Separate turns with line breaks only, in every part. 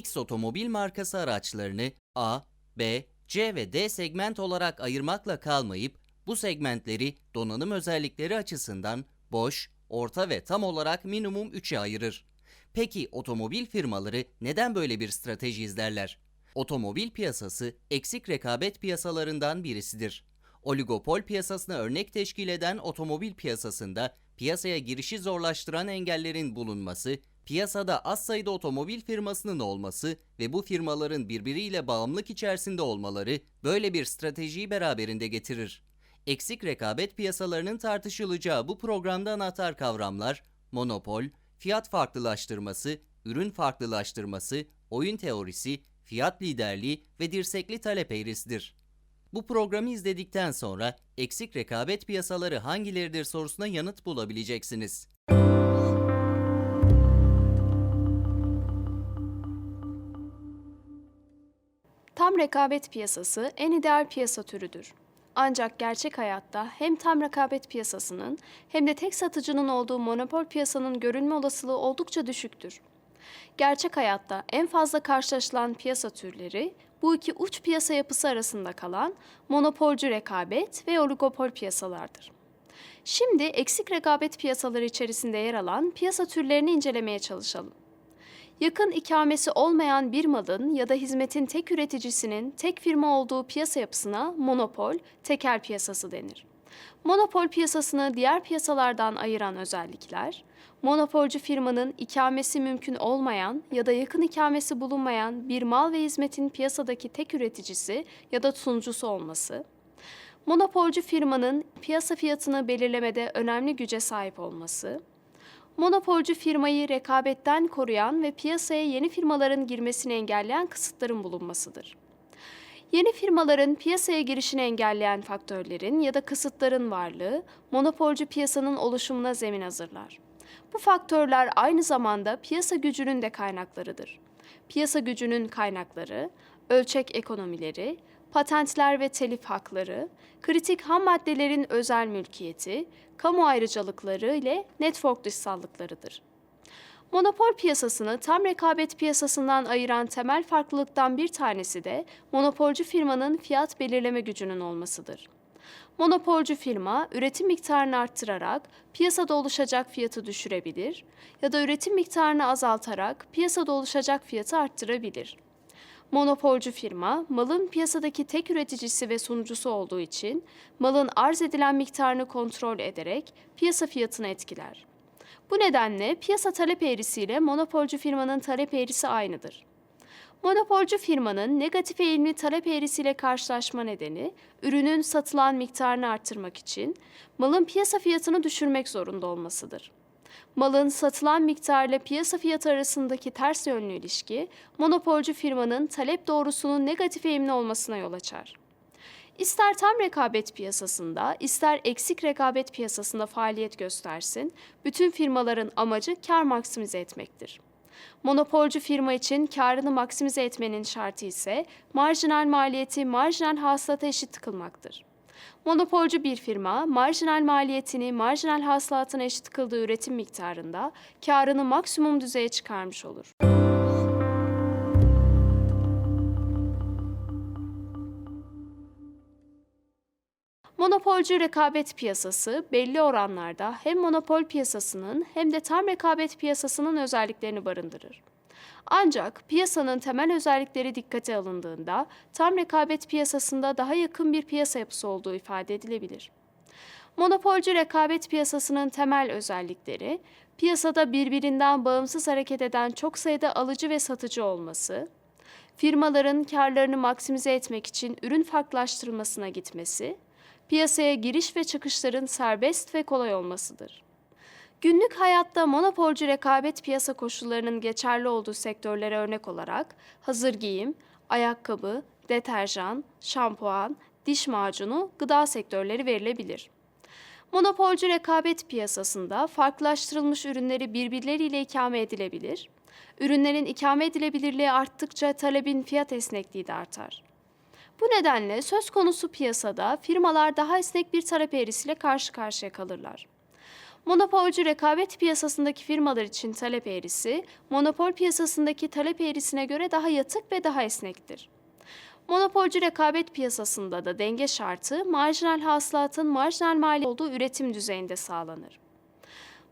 X otomobil markası araçlarını A, B, C ve D segment olarak ayırmakla kalmayıp bu segmentleri donanım özellikleri açısından boş, orta ve tam olarak minimum 3'e ayırır. Peki otomobil firmaları neden böyle bir strateji izlerler? Otomobil piyasası eksik rekabet piyasalarından birisidir. Oligopol piyasasına örnek teşkil eden otomobil piyasasında piyasaya girişi zorlaştıran engellerin bulunması, piyasada az sayıda otomobil firmasının olması ve bu firmaların birbiriyle bağımlılık içerisinde olmaları böyle bir stratejiyi beraberinde getirir. Eksik rekabet piyasalarının tartışılacağı bu programda anahtar kavramlar monopol, fiyat farklılaştırması, ürün farklılaştırması, oyun teorisi, fiyat liderliği ve dirsekli talep eğrisidir. Bu programı izledikten sonra eksik rekabet piyasaları hangileridir sorusuna yanıt bulabileceksiniz.
Tam rekabet piyasası en ideal piyasa türüdür. Ancak gerçek hayatta hem tam rekabet piyasasının hem de tek satıcının olduğu monopol piyasanın görünme olasılığı oldukça düşüktür. Gerçek hayatta en fazla karşılaşılan piyasa türleri bu iki uç piyasa yapısı arasında kalan monopolcu rekabet ve oligopol piyasalardır. Şimdi eksik rekabet piyasaları içerisinde yer alan piyasa türlerini incelemeye çalışalım. Yakın ikamesi olmayan bir malın ya da hizmetin tek üreticisinin tek firma olduğu piyasa yapısına monopol, tekel piyasası denir. Monopol piyasasını diğer piyasalardan ayıran özellikler, monopolcu firmanın ikamesi mümkün olmayan ya da yakın ikamesi bulunmayan bir mal ve hizmetin piyasadaki tek üreticisi ya da sunucusu olması, monopolcu firmanın piyasa fiyatını belirlemede önemli güce sahip olması, monopolcu firmayı rekabetten koruyan ve piyasaya yeni firmaların girmesini engelleyen kısıtların bulunmasıdır. Yeni firmaların piyasaya girişini engelleyen faktörlerin ya da kısıtların varlığı monopolcu piyasanın oluşumuna zemin hazırlar. Bu faktörler aynı zamanda piyasa gücünün de kaynaklarıdır. Piyasa gücünün kaynakları, ölçek ekonomileri, patentler ve telif hakları, kritik ham maddelerin özel mülkiyeti, kamu ayrıcalıkları ile network dışsallıklarıdır. Monopol piyasasını tam rekabet piyasasından ayıran temel farklılıktan bir tanesi de monopolcu firmanın fiyat belirleme gücünün olmasıdır. Monopolcu firma üretim miktarını arttırarak piyasada oluşacak fiyatı düşürebilir ya da üretim miktarını azaltarak piyasada oluşacak fiyatı arttırabilir. Monopolcu firma, malın piyasadaki tek üreticisi ve sunucusu olduğu için malın arz edilen miktarını kontrol ederek piyasa fiyatını etkiler. Bu nedenle piyasa talep eğrisiyle monopolcu firmanın talep eğrisi aynıdır. Monopolcu firmanın negatif eğilimli talep eğrisiyle karşılaşma nedeni, ürünün satılan miktarını arttırmak için malın piyasa fiyatını düşürmek zorunda olmasıdır. Malın satılan miktarla piyasa fiyatı arasındaki ters yönlü ilişki, monopolcu firmanın talep doğrusunun negatif eğimli olmasına yol açar. İster tam rekabet piyasasında, ister eksik rekabet piyasasında faaliyet göstersin, bütün firmaların amacı kar maksimize etmektir. Monopolcu firma için karını maksimize etmenin şartı ise marjinal maliyeti marjinal hasılata eşit kılmaktır. Monopolcu bir firma, marjinal maliyetini marjinal hasılatına eşit kıldığı üretim miktarında karını maksimum düzeye çıkarmış olur. Monopolcu rekabet piyasası belli oranlarda hem monopol piyasasının hem de tam rekabet piyasasının özelliklerini barındırır. Ancak piyasanın temel özellikleri dikkate alındığında tam rekabet piyasasında daha yakın bir piyasa yapısı olduğu ifade edilebilir. Monopolcu rekabet piyasasının temel özellikleri, piyasada birbirinden bağımsız hareket eden çok sayıda alıcı ve satıcı olması, firmaların karlarını maksimize etmek için ürün farklılaştırılmasına gitmesi, piyasaya giriş ve çıkışların serbest ve kolay olmasıdır. Günlük hayatta monopolcu rekabet piyasa koşullarının geçerli olduğu sektörlere örnek olarak hazır giyim, ayakkabı, deterjan, şampuan, diş macunu, gıda sektörleri verilebilir. Monopolcu rekabet piyasasında farklılaştırılmış ürünleri birbirleriyle ikame edilebilir. Ürünlerin ikame edilebilirliği arttıkça talebin fiyat esnekliği de artar. Bu nedenle söz konusu piyasada firmalar daha esnek bir talep eğrisiyle karşı karşıya kalırlar. Monopolcu rekabet piyasasındaki firmalar için talep eğrisi, monopol piyasasındaki talep eğrisine göre daha yatık ve daha esnektir. Monopolcu rekabet piyasasında da denge şartı marjinal hasılatın marjinal mali olduğu üretim düzeyinde sağlanır.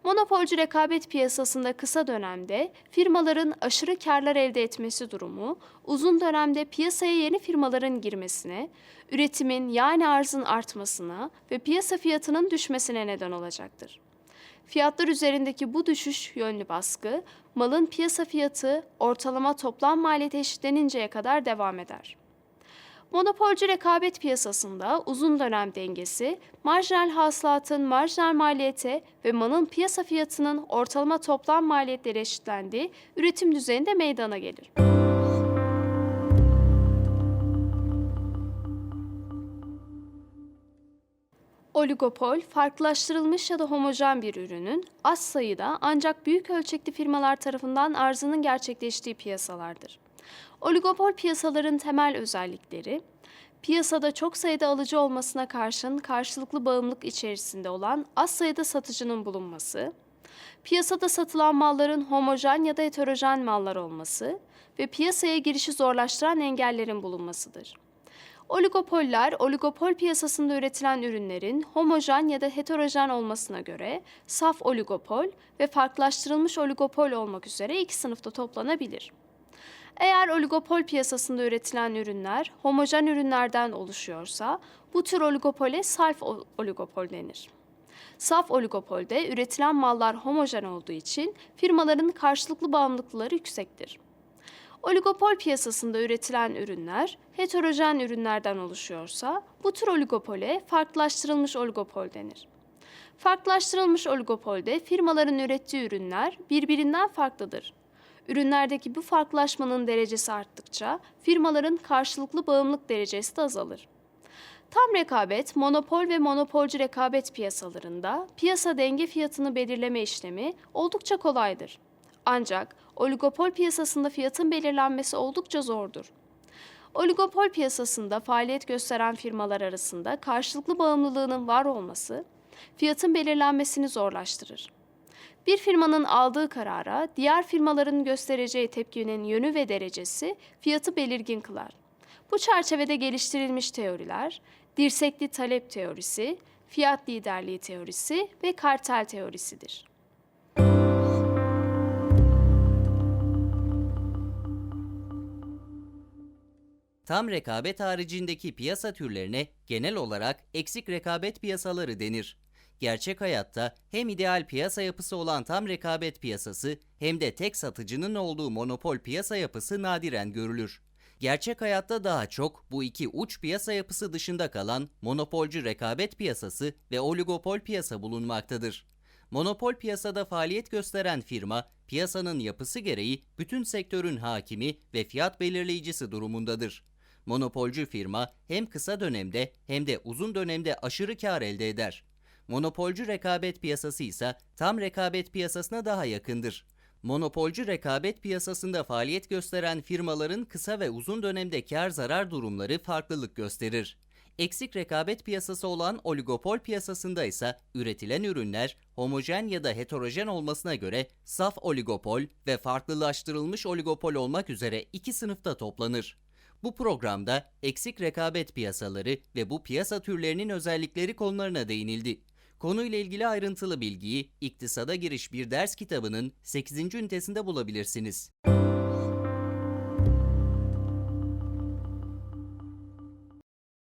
Monopolcu rekabet piyasasında kısa dönemde firmaların aşırı karlar elde etmesi durumu, uzun dönemde piyasaya yeni firmaların girmesine, üretimin yani arzın artmasına ve piyasa fiyatının düşmesine neden olacaktır. Fiyatlar üzerindeki bu düşüş yönlü baskı, malın piyasa fiyatı ortalama toplam maliyeti eşitleninceye kadar devam eder. Monopolcu rekabet piyasasında uzun dönem dengesi, marjinal hasılatın marjinal maliyete ve malın piyasa fiyatının ortalama toplam maliyetleri eşitlendiği üretim düzeyinde meydana gelir. Oligopol, farklılaştırılmış ya da homojen bir ürünün az sayıda ancak büyük ölçekli firmalar tarafından arzının gerçekleştiği piyasalardır. Oligopol piyasaların temel özellikleri, piyasada çok sayıda alıcı olmasına karşın karşılıklı bağımlılık içerisinde olan az sayıda satıcının bulunması, piyasada satılan malların homojen ya da heterojen mallar olması ve piyasaya girişi zorlaştıran engellerin bulunmasıdır. Oligopoller, oligopol piyasasında üretilen ürünlerin homojen ya da heterojen olmasına göre saf oligopol ve farklılaştırılmış oligopol olmak üzere iki sınıfta toplanabilir. Eğer oligopol piyasasında üretilen ürünler homojen ürünlerden oluşuyorsa bu tür oligopole saf o- oligopol denir. Saf oligopolde üretilen mallar homojen olduğu için firmaların karşılıklı bağımlılıkları yüksektir. Oligopol piyasasında üretilen ürünler heterojen ürünlerden oluşuyorsa bu tür oligopole farklılaştırılmış oligopol denir. Farklılaştırılmış oligopolde firmaların ürettiği ürünler birbirinden farklıdır. Ürünlerdeki bu farklılaşmanın derecesi arttıkça firmaların karşılıklı bağımlılık derecesi de azalır. Tam rekabet, monopol ve monopolcu rekabet piyasalarında piyasa denge fiyatını belirleme işlemi oldukça kolaydır. Ancak oligopol piyasasında fiyatın belirlenmesi oldukça zordur. Oligopol piyasasında faaliyet gösteren firmalar arasında karşılıklı bağımlılığının var olması fiyatın belirlenmesini zorlaştırır. Bir firmanın aldığı karara diğer firmaların göstereceği tepkinin yönü ve derecesi fiyatı belirgin kılar. Bu çerçevede geliştirilmiş teoriler, dirsekli talep teorisi, fiyat liderliği teorisi ve kartel teorisidir.
Tam rekabet haricindeki piyasa türlerine genel olarak eksik rekabet piyasaları denir. Gerçek hayatta hem ideal piyasa yapısı olan tam rekabet piyasası hem de tek satıcının olduğu monopol piyasa yapısı nadiren görülür. Gerçek hayatta daha çok bu iki uç piyasa yapısı dışında kalan monopolcu rekabet piyasası ve oligopol piyasa bulunmaktadır. Monopol piyasada faaliyet gösteren firma, piyasanın yapısı gereği bütün sektörün hakimi ve fiyat belirleyicisi durumundadır. Monopolcu firma hem kısa dönemde hem de uzun dönemde aşırı kar elde eder. Monopolcu rekabet piyasası ise tam rekabet piyasasına daha yakındır. Monopolcu rekabet piyasasında faaliyet gösteren firmaların kısa ve uzun dönemde kar zarar durumları farklılık gösterir. Eksik rekabet piyasası olan oligopol piyasasında ise üretilen ürünler homojen ya da heterojen olmasına göre saf oligopol ve farklılaştırılmış oligopol olmak üzere iki sınıfta toplanır. Bu programda eksik rekabet piyasaları ve bu piyasa türlerinin özellikleri konularına değinildi. Konuyla ilgili ayrıntılı bilgiyi İktisada Giriş Bir Ders kitabının 8. ünitesinde bulabilirsiniz.